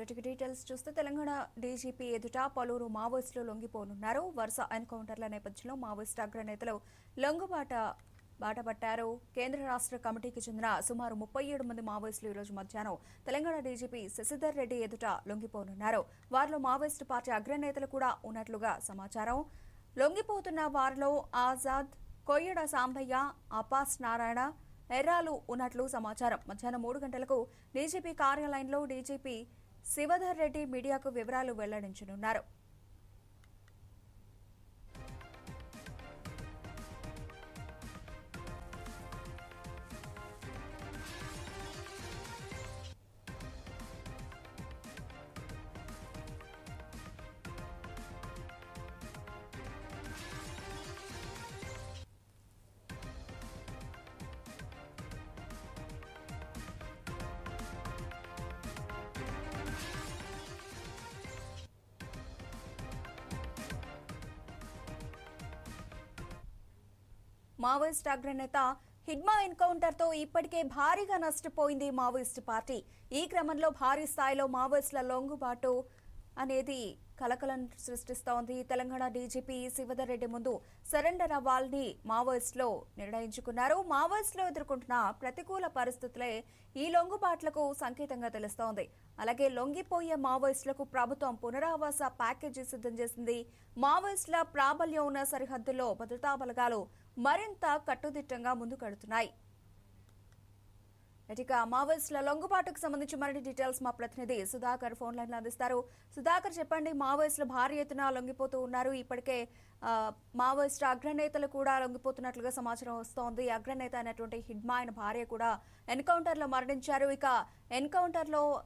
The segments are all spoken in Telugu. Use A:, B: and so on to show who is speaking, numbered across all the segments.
A: వీటికి డీటెయిల్స్ చూస్తే తెలంగాణ డీజీపీ ఎదుట పలువురు మావోయిస్టులు లొంగిపోనున్నారు. వరుస ఎన్కౌంటర్ల నేపథ్యంలో మావోయిస్టు అగ్రనేతలు లొంగుబాట బాటపట్టారు. కేంద్ర రాష్ట్ర కమిటీకి చెందిన సుమారు ముప్పై ఏడు మంది మావోయిస్టులు ఈరోజు మధ్యాహ్నం తెలంగాణ డీజీపీ శశిధర్ రెడ్డి ఎదుట లొంగిపోనున్నారు. వారిలో మావోయిస్టు పార్టీ అగ్రనేతలు కూడా ఉన్నట్లుగా సమాచారం. లొంగిపోతున్న వారిలో ఆజాద్ కొయ్యడ సాంబయ్య అపాస్ నారాయణ ఎర్రాలు ఉన్నట్లు సమాచారం. మధ్యాహ్నం మూడు గంటలకు డీజీపీ కార్యాలయంలో డీజీపీ శివధర్ రెడ్డి మీడియాకు వివరాలు వెల్లడించనున్నారు మావోయిస్ట్ అగ్రనేత హిడ్మా ఎన్కౌంటర్తో ఇప్పటికే భారీగా నష్టపోయింది మావోయిస్ట్ పార్టీ. ఈ క్రమంలో భారీ స్థాయిలో మావోయిస్టుల లొంగుబాటు అనేది కలకలం సృష్టిస్తోంది. తెలంగాణ డీజీపీ శివధర్ రెడ్డి ముందు సరెండర్ అవ్వాలని మావోయిస్టులో నిర్ణయించుకున్నారు. మావోయిస్టులో ఎదుర్కొంటున్న ప్రతికూల పరిస్థితులే ఈ లొంగుబాట్లకు సంకేతంగా తెలుస్తోంది. అలాగే లొంగిపోయే మావోయిస్టులకు ప్రభుత్వం పునరావాస ప్యాకేజీ సిద్ధం చేసింది. మావోయిస్టుల ప్రాబల్యం ఉన్న సరిహద్దుల్లో భద్రతా బలగాలు మరింత కట్టుదిట్టంగా ముందుకడుతున్నాయి ఇక మావోయిస్టుల లొంగుబాటుకు సంబంధించి మరిన్ని డీటెయిల్స్ మా ప్రతినిధి సుధాకర్ ఫోన్ లైన్ అందిస్తారు. సుధాకర్ చెప్పండి మావోయిస్టులు భారీ ఎత్తున లొంగిపోతూ ఉన్నారు. ఇప్పటికే మావోయిస్టు అగ్రనేతలు కూడా లొంగిపోతున్నట్లుగా సమాచారం వస్తోంది. అగ్రనేత అయినటువంటి హిడ్మా ఆయన భార్య కూడా ఎన్కౌంటర్లో మరణించారు. ఇక ఎన్కౌంటర్లో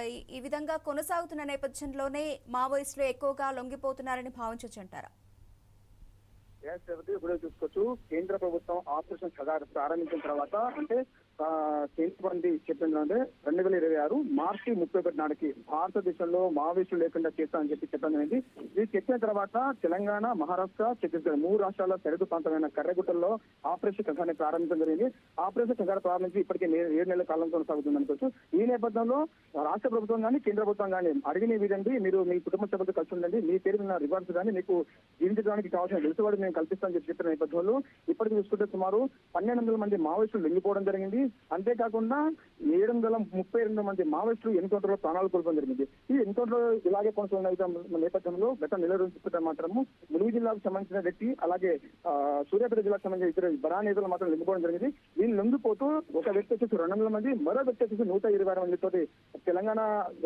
A: ఈ- విధంగా కొనసాగుతున్న నేపథ్యంలోనే మావోయిస్టులు ఎక్కువగా లొంగిపోతున్నారని భావించవచ్చు అంటారా.
B: ఇప్పుడు చూసుకోవచ్చు. కేంద్ర ప్రభుత్వం ఆపరేషన్ ఖగార్ ప్రారంభించిన తర్వాత అంటే ఆ, కేంద్ర మంది చెప్పిందంటే రెండు వేల ఇరవై ఆరు మార్చి ముప్పై ఒకటి నాటికి భారతదేశంలో మావోయిస్టులు లేకుండా చేస్తామని చెప్పి చెప్పడం అనేది ఇది చెప్పిన తర్వాత తెలంగాణ మహారాష్ట్ర ఛత్తీస్గఢ్ మూడు రాష్ట్రాల సరిహద్దు ప్రాంతమైన కర్రగుట్టల్లో ఆపరేషన్ కథాన్ని ప్రారంభించడం జరిగింది. ఆపరేషన్ ఖగార్ ప్రారంభించి ఇప్పటికే ఏడు నెలల కాలం కొనసాగుతుంది అనుకోవచ్చు ఈ నేపథ్యంలో రాష్ట్ర ప్రభుత్వం కానీ కేంద్ర ప్రభుత్వం కానీ అడిగిన విధండి మీరు మీ కుటుంబ సభ్యులతో కలిసి ఉండండి. మీ పేరు ఉన్న రివార్డ్స్ కానీ మీకు జీవించడానికి కావాల్సిన వెలుసుబాటు మేము కల్పిస్తామని చెప్పి చెప్పిన నేపథ్యంలో ఇప్పటికి చూసుకుంటే సుమారు పన్నెండు వందల మంది మావోయిస్టులు లొంగిపోవడం జరిగింది. అంతేకాకుండా ఏడు వందల ముప్పై రెండు మంది మావోయిస్టులు ఎన్కౌంటర్లో ప్రాణాలు కోల్పోవడం జరిగింది. ఈ ఎన్కౌంటర్ ఇలాగే కొనసాగిన నేపథ్యంలో గత నెల రోజులు చూసుకుంటే మాత్రము ములుగు జిల్లాకు సంబంధించిన వ్యక్తి అలాగే ఆ, సూర్యాపేట జిల్లాకు సంబంధించిన ఇద్దరు బరా నేతలు మాత్రం లొంగిపోవడం జరిగింది. వీళ్ళు లొంగిపోతూ ఒక వ్యక్తి వచ్చేసి రెండు వందల మంది మరో వ్యక్తి వచ్చేసి నూట ఇరవై ఆరు మంది తోటి తెలంగాణ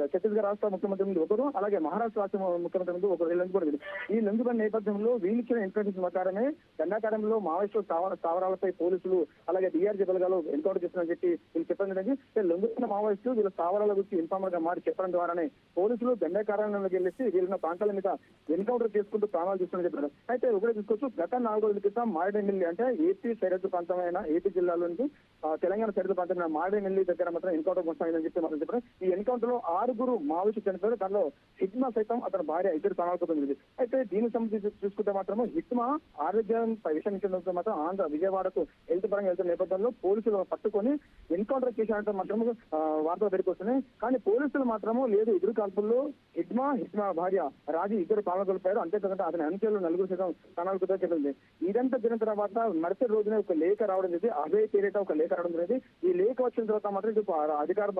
B: ఛత్తీస్గఢ్ రాష్ట్ర ముఖ్యమంత్రి ముందు ఒకరు అలాగే మహారాష్ట్ర రాష్ట్ర ముఖ్యమంత్రి ముందు ఒకరు లొంగిపోవడం జరిగింది ఈ లొంగిపోయిన నేపథ్యంలో వీళ్ళిచ్చిన ఇన్ఫర్మేషన్ ప్రకారమే దండాకారంలో మావోయిస్టు స్థావరాలపై పోలీసులు అలాగే డిఆర్జీ బలగాలు ఎన్కౌంటర్ చేస్తున్నారని చెప్పి వీళ్ళు చెప్పడం జరిగింది. లొంగుతున్న మావోయిస్టు వీళ్ళ స్థావరాల గురించి ఇన్ఫార్మర్గా మారి చెప్పడం ద్వారానే పోలీసులు దండాకారంలోకి వెళ్ళేసి వీళ్ళ ప్రాంతాల మీద ఎన్కౌంటర్ చేసుకుంటూ ప్రాణాలు తీస్తున్నారని చెప్పారు. అయితే ఒకటే తీసుకోవచ్చు గత నాలుగు రోజుల క్రితం మారేడుమిల్లి అంటే ఏపీ సరిహద్దు ప్రాంతమైన ఏపీ జిల్లాలో నుంచి తెలంగాణ సరిహద్దు ప్రాంతమైన మారేడుమిల్లి దగ్గర మాత్రం ఎన్కౌంటర్ కొనసాగిందని చెప్పి మాత్రం చెప్పారు. ఈ ఎన్కౌంటర్లో ఆరుగురు మావోయిస్టు చనిపోయారు. దానిలో హిట్మా సైతం అతని భార్య ఇద్దరు ప్రాణాలు అయితే దీనికి సంబంధించి చూసుకుంటే మాత్రం హిట్మా ఆరోగ్యం విషయం మాత్రం ఆంధ్ర విజయవాడకు హెల్త్ పరంగా వెళ్తున్న నేపథ్యంలో పోలీసులు పట్టుకొని ఎన్కౌంటర్ చేసినట్టు మాత్రం వార్తలు పెరిగిపోతున్నాయి. కానీ పోలీసులు మాత్రము లేదు. ఎదురు కాల్పుల్లో హిడ్మా హిడ్మా భార్య రాజీ ఇద్దరు ప్రాణాలు కోల్పోయారు. అంతేకాకుండా అతని అంచెలు నలుగురు సైతం ప్రాణాలు చెప్పింది ఇదంతా జరిగిన తర్వాత మరుసటి రోజున ఒక లేఖ రావడం జరిగింది. అభయ పేరిట ఒక లేఖ రావడం జరిగింది. ఈ లేఖ వచ్చిన తర్వాత మాత్రం ఇటు అధికార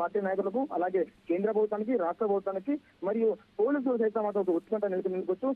B: పార్టీ నాయకులకు అలాగే కేంద్ర ప్రభుత్వానికి రాష్ట్ర ప్రభుత్వానికి మరియు పోలీసులు సైతం మాత్రం ఒక ఉత్కంఠ నిలుపుకోవచ్చు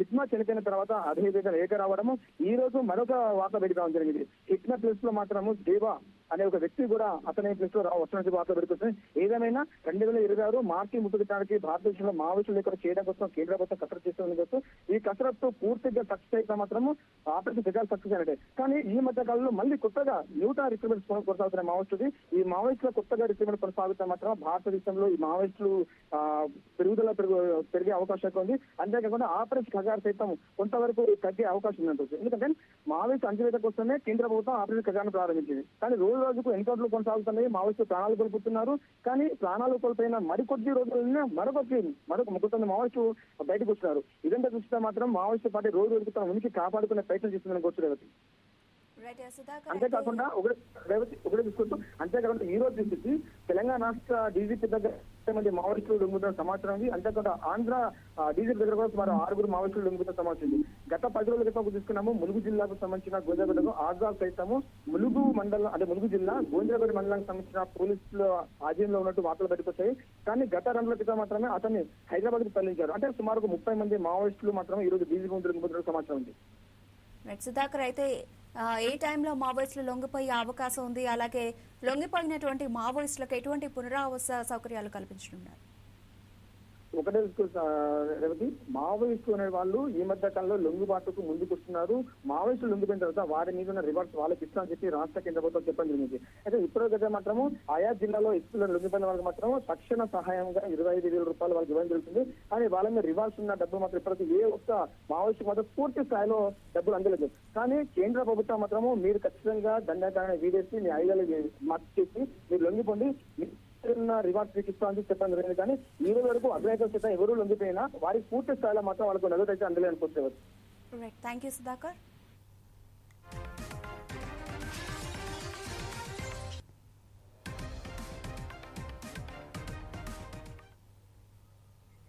B: హిట్మా చనిపోయిన తర్వాత అదే విధంగా రావడము. ఈ రోజు మరొక వార్త బయటకు రావడం జరిగింది. ఇచ్చిన ప్లేస్లో మాత్రము దేవా అనే ఒక వ్యక్తి కూడా అతని ప్లేస్లో వస్తున్నట్టు వార్త పెరుగుతుంది ఏదేమైనా రెండు వేల ఇరవై ఆరు మార్చి ముప్పై భారతదేశంలో మావోయిస్టులు ఇక్కడ చేయడం కోసం కేంద్ర ప్రభుత్వం కసరత్తు చేస్తుంది కోసం ఈ కసరత్తు పూర్తిగా సక్సెస్ అయితే మాత్రము ఆపరేషన్ ప్రజలు సక్సెస్ అయినట్టే. కానీ ఈ మధ్య కాలంలో మళ్ళీ కొత్తగా న్యూట రిక్రూట్మెంట్ కొనసాగుతున్న మావోయిస్టుది ఈ మావోయిస్టుల కొత్తగా రిక్రూట్మెంట్ కొనసాగుతున్న మాత్రం భారతదేశంలో ఈ మావోయిస్టులు ఆ, పెరుగుదల పెరుగు పెరిగే అవకాశం ఉంది. అంతేకాకుండా ఆపరేషన్ ఖజార్ సైతం కొంతవరకు తగ్గే అవకాశం ఉంది ఎందుకంటే మావోయిస్ట్ అంచవేత కోసమే కేంద్ర ప్రభుత్వం ఆపరేషన్ ఖజాను ప్రారంభించింది. కానీ రోజు రోజుకు ఎన్కౌంటర్లు కొనసాగుతున్నాయి. మావోయిస్టులు ప్రాణాలు కోల్పోతున్నారు. కానీ ప్రాణాలు కోల్పోయిన మరికొద్ది రోజుల్లోనే మరొకటి మరొక ముగ్గురు మావోయిస్టు బయటకు వస్తున్నారు ఇదంతా చూస్తే మాత్రం మావోయిస్టు పార్టీ రోజు రోజుకు తన ఉనికి కాపాడుకునే ప్రయత్నం చేస్తుందని
A: సుధాకర్ అయితే-
B: అంతేకాకుండా ఒకటి రేవతి ఒకటి తీసుకుంటూ అంతేకాకుండా ఈ రోజు చూసి తెలంగాణ రాష్ట్ర డీజీపీ దగ్గర మంది మావోయిస్టులు లొంగుతున్న సమాచారం ఉంది అంతేకాకుండా ఆంధ్ర డీజీపీ దగ్గర కూడా సుమారు ఆరుగురు మావోయిస్టులు లొంగుతున్న సమాచారం ఉంది. గత పది రోజుల క్రితం తీసుకున్నాము ములుగు జిల్లాకు సంబంధించిన గోజాగూడకు ఆజాద్ సైతము ములుగు మండలం అంటే ములుగు జిల్లా గోంజాగూడ మండలానికి సంబంధించిన పోలీసుల ఆధీనంలో ఉన్నట్టు వార్తలు బయటకొచ్చాయి. కానీ గత రెండు రోజుల క్రితం మాత్రమే అతన్ని హైదరాబాద్కు తరలించారు. అంటే సుమారు ముప్పై మంది మావోయిస్టులు మాత్రం ఈ రోజు డీజీపీ ముందు సమాచారం ఉంది.
A: రైట్ సుధాకర్ అయితే ఏ టైంలో మావోయిస్టులు లొంగిపోయే అవకాశం ఉంది అలాగే లొంగిపోయినటువంటి మావోయిస్టులకు ఎటువంటి పునరావాస సౌకర్యాలు కల్పించనున్నారు?
B: ఒకటే తెలుసుకో- రేవతి మావోయిస్టు అనే వాళ్ళు ఈ మధ్య కాలంలో లొంగుబాటుకు ముందుకొస్తున్నారు. మావోయిస్టులు లొంగిపోయిన తర్వాత వారి మీద ఉన్న రివార్డ్స్ వాళ్ళకి ఇస్తామని చెప్పి రాష్ట్ర కేంద్ర ప్రభుత్వం చెప్పడం జరిగింది. అయితే ఇప్పుడు కదా మాత్రము ఆయా జిల్లాలో ఎస్పీలో లొంగిపోయిన వాళ్ళకి మాత్రం తక్షణ సహాయంగా ఇరవై ఐదు వేల రూపాయలు వాళ్ళకి ఇవ్వడం జరుగుతుంది. కానీ వాళ్ళ మీద రివార్డ్స్ ఉన్న డబ్బులు మాత్రం ఇప్పటికీ ఏ ఒక్క మావోయిస్టు మాత్రం పూర్తి స్థాయిలో డబ్బులు అందలేదు. కానీ కేంద్ర ప్రభుత్వం మాత్రము మీరు ఖచ్చితంగా దండకాన్ని వీడేసి మీ ఐడియాలు మార్చి చేసి మీరు లొంగిపోండి. రివార్డ్స్ మీకు ఇస్తామని చెప్పడం జరిగింది. కానీ ఈ రోజు వరకు అగ్రహిత చేత ఎవరు లొంగిపోయినా వారికి పూర్తి స్థాయిలో మాత్రం వాళ్ళకు నగదు అయితే అందలే
A: అనుకుంటున్నారు థ్యాంక్ యూ సుధాకర్